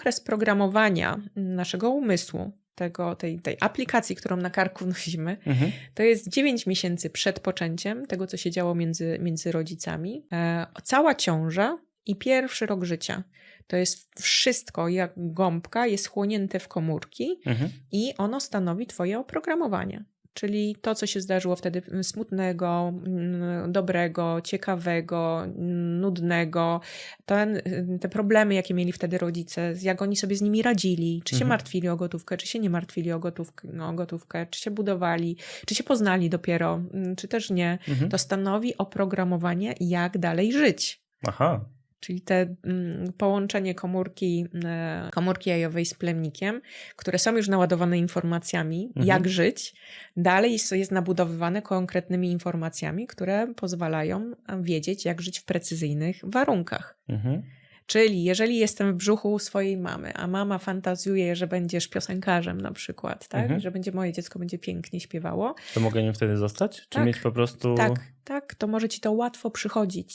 okres programowania naszego umysłu, tego, tej, tej aplikacji, którą na karku nosimy, Mhm. to jest 9 miesięcy przed poczęciem tego, co się działo między, między rodzicami. E, cała ciąża i pierwszy rok życia. To jest wszystko, jak gąbka, jest chłonięte w komórki Mhm. i ono stanowi Twoje oprogramowanie. Czyli to, co się zdarzyło wtedy mm, smutnego, mm, dobrego, ciekawego, mm, nudnego, ten, y, te problemy, jakie mieli wtedy rodzice, jak oni sobie z nimi radzili, czy się Mhm. martwili o gotówkę, czy się nie martwili o gotówkę, no, o gotówkę, czy się budowali, czy się poznali dopiero, mm, czy też nie. Mhm. To stanowi oprogramowanie, jak dalej żyć. Aha. Czyli te mm, połączenie komórki, e, komórki jajowej z plemnikiem, które są już naładowane informacjami, Mhm. jak żyć, dalej jest, nabudowywane konkretnymi informacjami, które pozwalają wiedzieć, jak żyć w precyzyjnych warunkach. Mhm. Czyli jeżeli jestem w brzuchu swojej mamy, a mama fantazjuje, że będziesz piosenkarzem na przykład, tak? Mhm. że będzie moje dziecko będzie pięknie śpiewało, To mogę nim wtedy zostać? Czy Tak. mieć po prostu... tak, tak, to może ci to łatwo przychodzić.